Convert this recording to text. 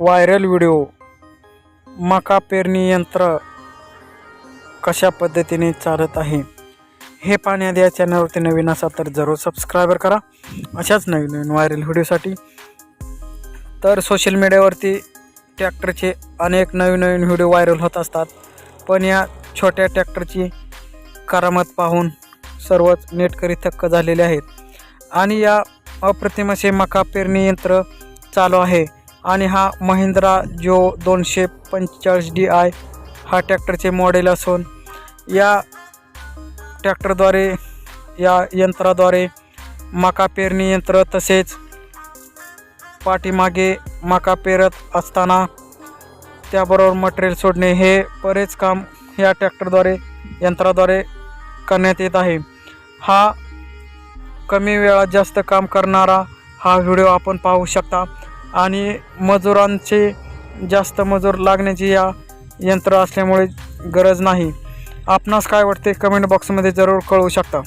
Viral video मका पेरणी यंत्र कशा पद्धतीने चालत आहे हे पाहण्यात या चॅनलवरती नवीन असाल तर जरूर सबस्क्रायबर करा. अशाच नवीन नवीन व्हायरल व्हिडिओसाठी. तर सोशल मीडियावरती ट्रॅक्टरचे अनेक नवीन नवीन व्हिडिओ व्हायरल होत असतात. पण या छोट्या ट्रॅक्टरची करामत पाहून सर्वच नेटकरी थक्क झालेले आहेत. आणि या अप्रतिम असे मका पेरणी यंत्र चालू आहे. आणि हा महिंद्रा जो दोनशे पंचेचाळीस डी आय हा ट्रॅक्टरचे मॉडेल असून या ट्रॅक्टरद्वारे या यंत्राद्वारे मका पेरणी यंत्र तसेच पाठीमागे मका पेरत असताना त्याबरोबर मटेरियल सोडणे हे बरेच काम या ट्रॅक्टरद्वारे यंत्राद्वारे करण्यात येत आहे. हा कमी वेळात जास्त काम करणारा हा व्हिडिओ आपण पाहू शकता. आणि मजुरांचे जास्त मजूर लागण्याची या यंत्र असल्यामुळे गरज नाही. आपणास काय वाटते? कमेंट बॉक्समध्ये जरूर कळवू शकता.